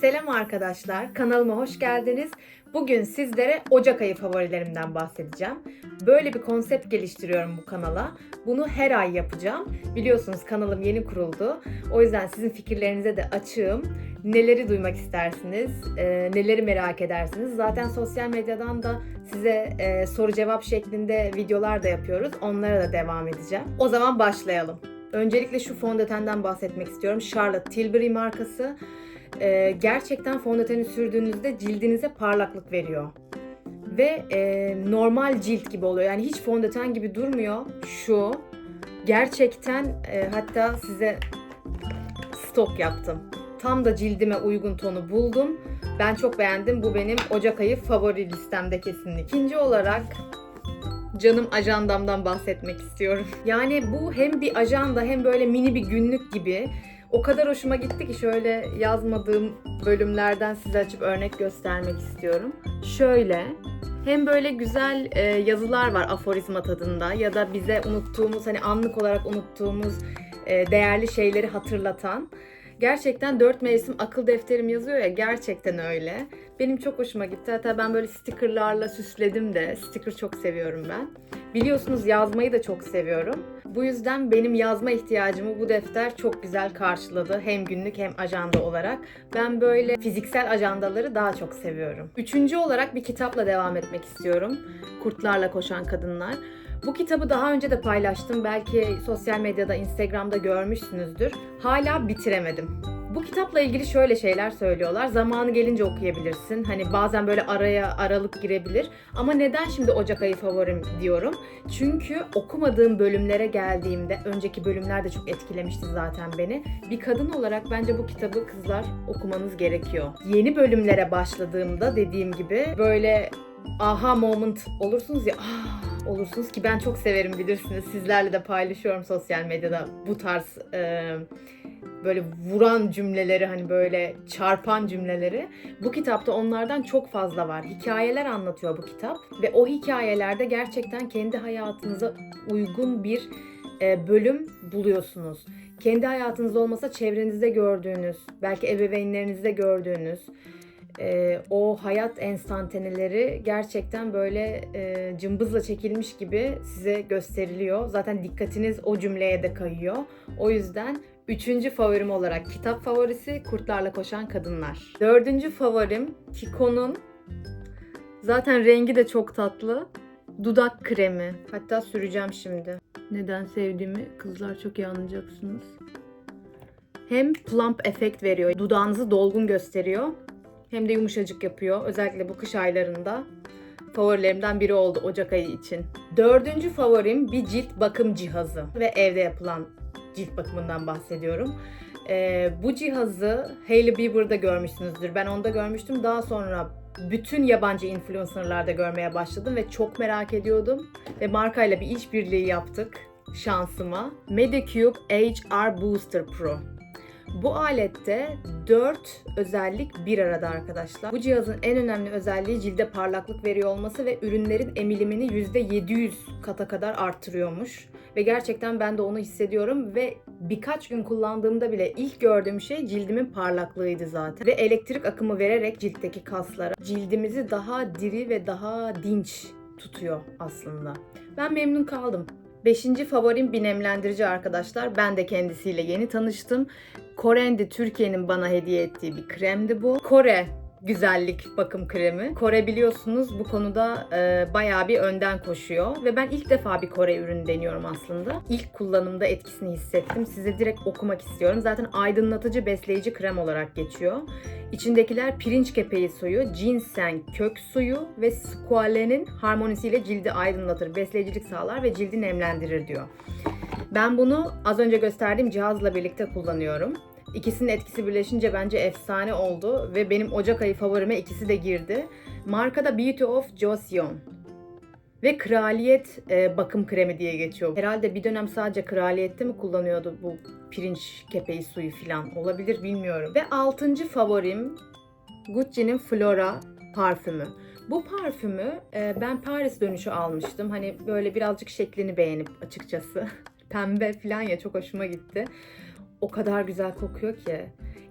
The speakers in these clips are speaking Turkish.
Selam arkadaşlar, kanalıma hoş geldiniz. Bugün sizlere Ocak ayı favorilerimden bahsedeceğim. Böyle bir konsept geliştiriyorum bu kanala. Bunu her ay yapacağım. Biliyorsunuz kanalım yeni kuruldu. O yüzden sizin fikirlerinize de açığım. Neleri duymak istersiniz, e, neleri merak edersiniz. Zaten sosyal medyadan da size e, soru cevap şeklinde videolar da yapıyoruz. Onlara da devam edeceğim. O zaman başlayalım. Öncelikle şu fondötenden bahsetmek istiyorum. Charlotte Tilbury markası. Ee, gerçekten fondöteni sürdüğünüzde cildinize parlaklık veriyor. Ve e, normal cilt gibi oluyor. Yani hiç fondöten gibi durmuyor. Şu gerçekten e, hatta size stok yaptım. Tam da cildime uygun tonu buldum. Ben çok beğendim. Bu benim Ocak ayı favori listemde kesinlikle. İkinci olarak canım ajandamdan bahsetmek istiyorum. Yani bu hem bir ajanda hem böyle mini bir günlük gibi. O kadar hoşuma gitti ki şöyle yazmadığım bölümlerden size açıp örnek göstermek istiyorum. Şöyle hem böyle güzel e, yazılar var aforizma tadında ya da bize unuttuğumuz hani anlık olarak unuttuğumuz e, değerli şeyleri hatırlatan. Gerçekten dört mevsim akıl defterim yazıyor ya gerçekten öyle. Benim çok hoşuma gitti. Hatta ben böyle stickerlarla süsledim de. Sticker çok seviyorum ben. Biliyorsunuz yazmayı da çok seviyorum. Bu yüzden benim yazma ihtiyacımı bu defter çok güzel karşıladı. Hem günlük hem ajanda olarak. Ben böyle fiziksel ajandaları daha çok seviyorum. Üçüncü olarak bir kitapla devam etmek istiyorum. Kurtlarla Koşan Kadınlar. Bu kitabı daha önce de paylaştım. Belki sosyal medyada, Instagram'da görmüşsünüzdür. Hala bitiremedim. Bu kitapla ilgili şöyle şeyler söylüyorlar. Zamanı gelince okuyabilirsin. Hani bazen böyle araya aralık girebilir. Ama neden şimdi Ocak ayı favorim diyorum? Çünkü okumadığım bölümlere geldiğimde, önceki bölümler de çok etkilemişti zaten beni. Bir kadın olarak bence bu kitabı kızlar okumanız gerekiyor. Yeni bölümlere başladığımda dediğim gibi böyle aha moment olursunuz ya. Ah, olursunuz ki ben çok severim bilirsiniz. Sizlerle de paylaşıyorum sosyal medyada bu tarz e, böyle vuran cümleleri hani böyle çarpan cümleleri. Bu kitapta onlardan çok fazla var. Hikayeler anlatıyor bu kitap ve o hikayelerde gerçekten kendi hayatınıza uygun bir e, bölüm buluyorsunuz. Kendi hayatınız olmasa çevrenizde gördüğünüz, belki ebeveynlerinizde gördüğünüz e, o hayat enstantaneleri gerçekten böyle e, cımbızla çekilmiş gibi size gösteriliyor. Zaten dikkatiniz o cümleye de kayıyor. O yüzden üçüncü favorim olarak kitap favorisi Kurtlarla Koşan Kadınlar. Dördüncü favorim Kiko'nun zaten rengi de çok tatlı. Dudak kremi. Hatta süreceğim şimdi. Neden sevdiğimi kızlar çok iyi anlayacaksınız. Hem plump efekt veriyor. Dudağınızı dolgun gösteriyor hem de yumuşacık yapıyor. Özellikle bu kış aylarında favorilerimden biri oldu Ocak ayı için. Dördüncü favorim bir cilt bakım cihazı ve evde yapılan cilt bakımından bahsediyorum. Ee, bu cihazı Hailey Bieber'da görmüşsünüzdür. Ben onda görmüştüm. Daha sonra bütün yabancı influencerlarda görmeye başladım ve çok merak ediyordum. Ve markayla bir işbirliği yaptık şansıma. Medicube HR Booster Pro. Bu alette 4 özellik bir arada arkadaşlar. Bu cihazın en önemli özelliği cilde parlaklık veriyor olması ve ürünlerin emilimini %700 kata kadar arttırıyormuş. Ve gerçekten ben de onu hissediyorum ve birkaç gün kullandığımda bile ilk gördüğüm şey cildimin parlaklığıydı zaten. Ve elektrik akımı vererek ciltteki kaslara cildimizi daha diri ve daha dinç tutuyor aslında. Ben memnun kaldım. Beşinci favorim bir nemlendirici arkadaşlar. Ben de kendisiyle yeni tanıştım. Korendi Türkiye'nin bana hediye ettiği bir kremdi bu. Kore güzellik bakım kremi. Kore biliyorsunuz bu konuda e, bayağı bir önden koşuyor ve ben ilk defa bir Kore ürünü deniyorum aslında. İlk kullanımda etkisini hissettim. Size direkt okumak istiyorum. Zaten aydınlatıcı besleyici krem olarak geçiyor. İçindekiler pirinç kepeği suyu, ginseng kök suyu ve squalene'in harmonisiyle cildi aydınlatır, besleyicilik sağlar ve cildi nemlendirir diyor. Ben bunu az önce gösterdiğim cihazla birlikte kullanıyorum. İkisinin etkisi birleşince bence efsane oldu ve benim Ocak ayı favorime ikisi de girdi. Markada Beauty of Joseon ve kraliyet e, bakım kremi diye geçiyor. Herhalde bir dönem sadece kraliyette mi kullanıyordu bu pirinç kepeği suyu falan olabilir bilmiyorum. Ve altıncı favorim Gucci'nin Flora parfümü. Bu parfümü e, ben Paris dönüşü almıştım. Hani böyle birazcık şeklini beğenip açıkçası. Pembe falan ya çok hoşuma gitti. O kadar güzel kokuyor ki.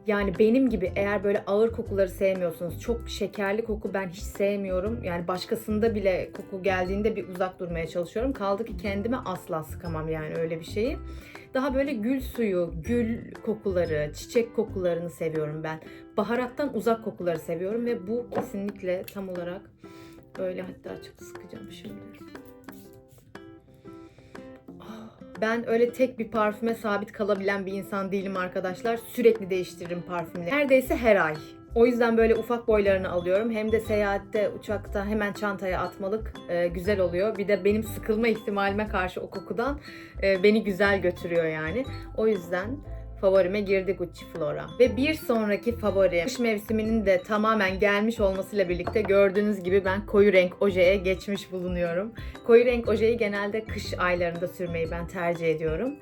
Yani benim gibi eğer böyle ağır kokuları sevmiyorsunuz, çok şekerli koku ben hiç sevmiyorum. Yani başkasında bile koku geldiğinde bir uzak durmaya çalışıyorum. Kaldı ki kendime asla sıkamam yani öyle bir şeyi. Daha böyle gül suyu, gül kokuları, çiçek kokularını seviyorum ben. Baharattan uzak kokuları seviyorum ve bu kesinlikle tam olarak böyle hatta açıp sıkacağım şöyle. Ben öyle tek bir parfüme sabit kalabilen bir insan değilim arkadaşlar. Sürekli değiştiririm parfümleri. Neredeyse her ay. O yüzden böyle ufak boylarını alıyorum. Hem de seyahatte, uçakta hemen çantaya atmalık e, güzel oluyor. Bir de benim sıkılma ihtimalime karşı o kokudan e, beni güzel götürüyor yani. O yüzden favorime girdi Gucci Flora. Ve bir sonraki favori kış mevsiminin de tamamen gelmiş olmasıyla birlikte gördüğünüz gibi ben koyu renk ojeye geçmiş bulunuyorum. Koyu renk ojeyi genelde kış aylarında sürmeyi ben tercih ediyorum.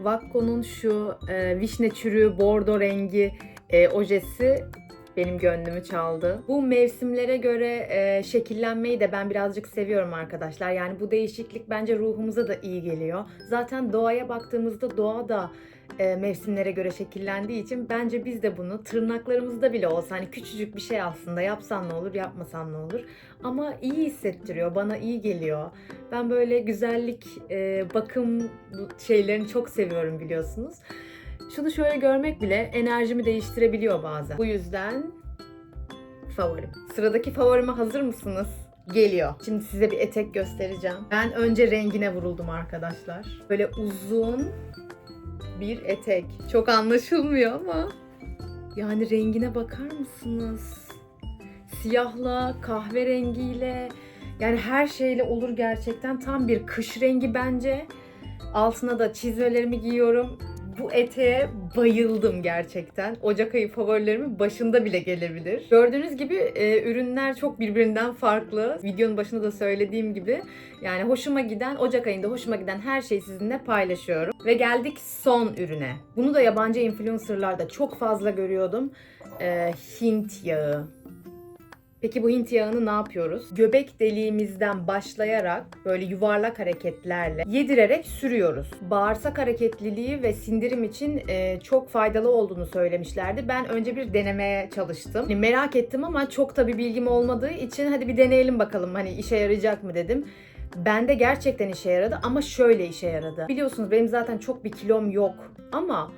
Vakko'nun şu e, vişne çürüğü bordo rengi e, ojesi benim gönlümü çaldı. Bu mevsimlere göre e, şekillenmeyi de ben birazcık seviyorum arkadaşlar. Yani bu değişiklik bence ruhumuza da iyi geliyor. Zaten doğaya baktığımızda doğa da e, mevsimlere göre şekillendiği için bence biz de bunu tırnaklarımızda bile olsa hani küçücük bir şey aslında yapsan ne olur yapmasan ne olur ama iyi hissettiriyor bana iyi geliyor ben böyle güzellik e, bakım şeylerini çok seviyorum biliyorsunuz şunu şöyle görmek bile enerjimi değiştirebiliyor bazen bu yüzden favorim sıradaki favorime hazır mısınız? Geliyor. Şimdi size bir etek göstereceğim. Ben önce rengine vuruldum arkadaşlar. Böyle uzun bir etek. Çok anlaşılmıyor ama yani rengine bakar mısınız? Siyahla, kahverengiyle yani her şeyle olur gerçekten. Tam bir kış rengi bence. Altına da çizmelerimi giyiyorum. Bu eteğe bayıldım gerçekten. Ocak ayı favorilerimin başında bile gelebilir. Gördüğünüz gibi e, ürünler çok birbirinden farklı. Videonun başında da söylediğim gibi. Yani hoşuma giden, Ocak ayında hoşuma giden her şeyi sizinle paylaşıyorum. Ve geldik son ürüne. Bunu da yabancı influencerlarda çok fazla görüyordum. E, Hint yağı. Peki bu Hint yağını ne yapıyoruz? Göbek deliğimizden başlayarak böyle yuvarlak hareketlerle yedirerek sürüyoruz. Bağırsak hareketliliği ve sindirim için e, çok faydalı olduğunu söylemişlerdi. Ben önce bir denemeye çalıştım. Hani merak ettim ama çok da bir bilgim olmadığı için hadi bir deneyelim bakalım hani işe yarayacak mı dedim. Bende gerçekten işe yaradı ama şöyle işe yaradı. Biliyorsunuz benim zaten çok bir kilom yok ama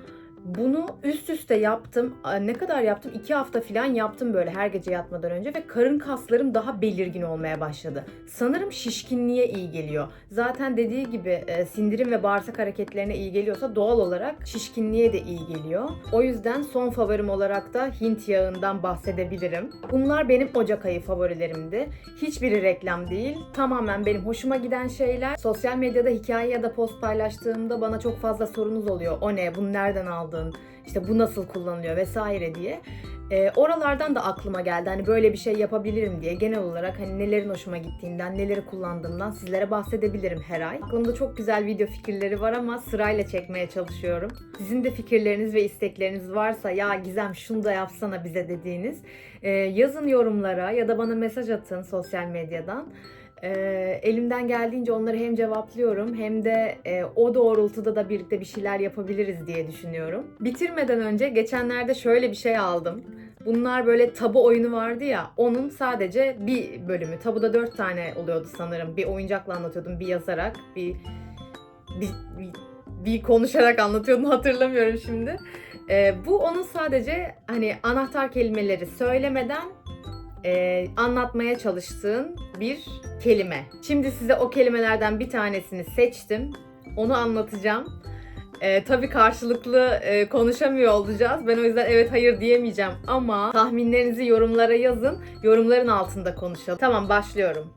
bunu üst üste yaptım. Ne kadar yaptım? İki hafta falan yaptım böyle her gece yatmadan önce ve karın kaslarım daha belirgin olmaya başladı. Sanırım şişkinliğe iyi geliyor. Zaten dediği gibi e, sindirim ve bağırsak hareketlerine iyi geliyorsa doğal olarak şişkinliğe de iyi geliyor. O yüzden son favorim olarak da Hint yağından bahsedebilirim. Bunlar benim Ocak ayı favorilerimdi. Hiçbiri reklam değil. Tamamen benim hoşuma giden şeyler. Sosyal medyada hikaye ya da post paylaştığımda bana çok fazla sorunuz oluyor. O ne? Bunu nereden aldın? İşte bu nasıl kullanılıyor vesaire diye. E, oralardan da aklıma geldi hani böyle bir şey yapabilirim diye genel olarak hani nelerin hoşuma gittiğinden, neleri kullandığımdan sizlere bahsedebilirim her ay. Aklımda çok güzel video fikirleri var ama sırayla çekmeye çalışıyorum. Sizin de fikirleriniz ve istekleriniz varsa ya Gizem şunu da yapsana bize dediğiniz e, yazın yorumlara ya da bana mesaj atın sosyal medyadan. E, elimden geldiğince onları hem cevaplıyorum hem de e, o doğrultuda da birlikte bir şeyler yapabiliriz diye düşünüyorum. Bitirmeden önce geçenlerde şöyle bir şey aldım. Bunlar böyle tabu oyunu vardı ya onun sadece bir bölümü. Tabuda dört tane oluyordu sanırım. Bir oyuncakla anlatıyordum, bir yazarak, bir bir, bir, bir konuşarak anlatıyordum hatırlamıyorum şimdi. E, bu onun sadece hani anahtar kelimeleri söylemeden e, anlatmaya çalıştığın bir kelime. Şimdi size o kelimelerden bir tanesini seçtim. Onu anlatacağım. E, tabii karşılıklı e, konuşamıyor olacağız. Ben o yüzden evet hayır diyemeyeceğim. Ama tahminlerinizi yorumlara yazın. Yorumların altında konuşalım. Tamam başlıyorum.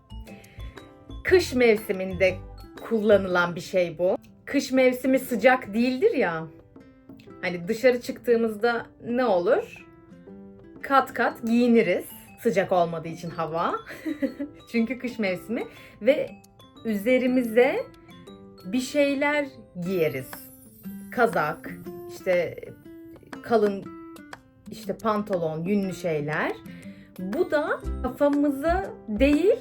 Kış mevsiminde kullanılan bir şey bu. Kış mevsimi sıcak değildir ya. Hani dışarı çıktığımızda ne olur? Kat kat giyiniriz sıcak olmadığı için hava. Çünkü kış mevsimi ve üzerimize bir şeyler giyeriz. Kazak, işte kalın işte pantolon, yünlü şeyler. Bu da kafamıza değil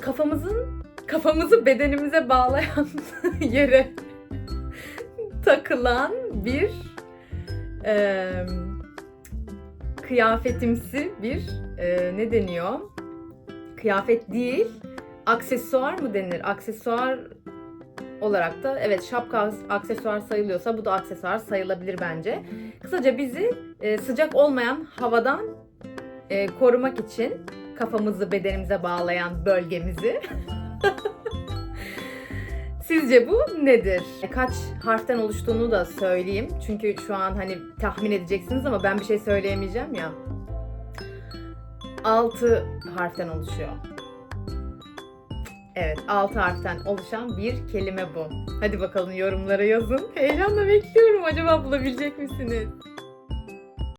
kafamızın kafamızı bedenimize bağlayan yere takılan bir e, kıyafetimsi bir e, ne deniyor? Kıyafet değil, aksesuar mı denir? Aksesuar olarak da evet şapka aksesuar sayılıyorsa bu da aksesuar sayılabilir bence. Kısaca bizi e, sıcak olmayan havadan e, korumak için kafamızı bedenimize bağlayan bölgemizi. Sizce bu nedir? Kaç harften oluştuğunu da söyleyeyim. Çünkü şu an hani tahmin edeceksiniz ama ben bir şey söyleyemeyeceğim ya. 6 harften oluşuyor. Evet, 6 harften oluşan bir kelime bu. Hadi bakalım yorumlara yazın. Heyecanla bekliyorum. Acaba bulabilecek misiniz?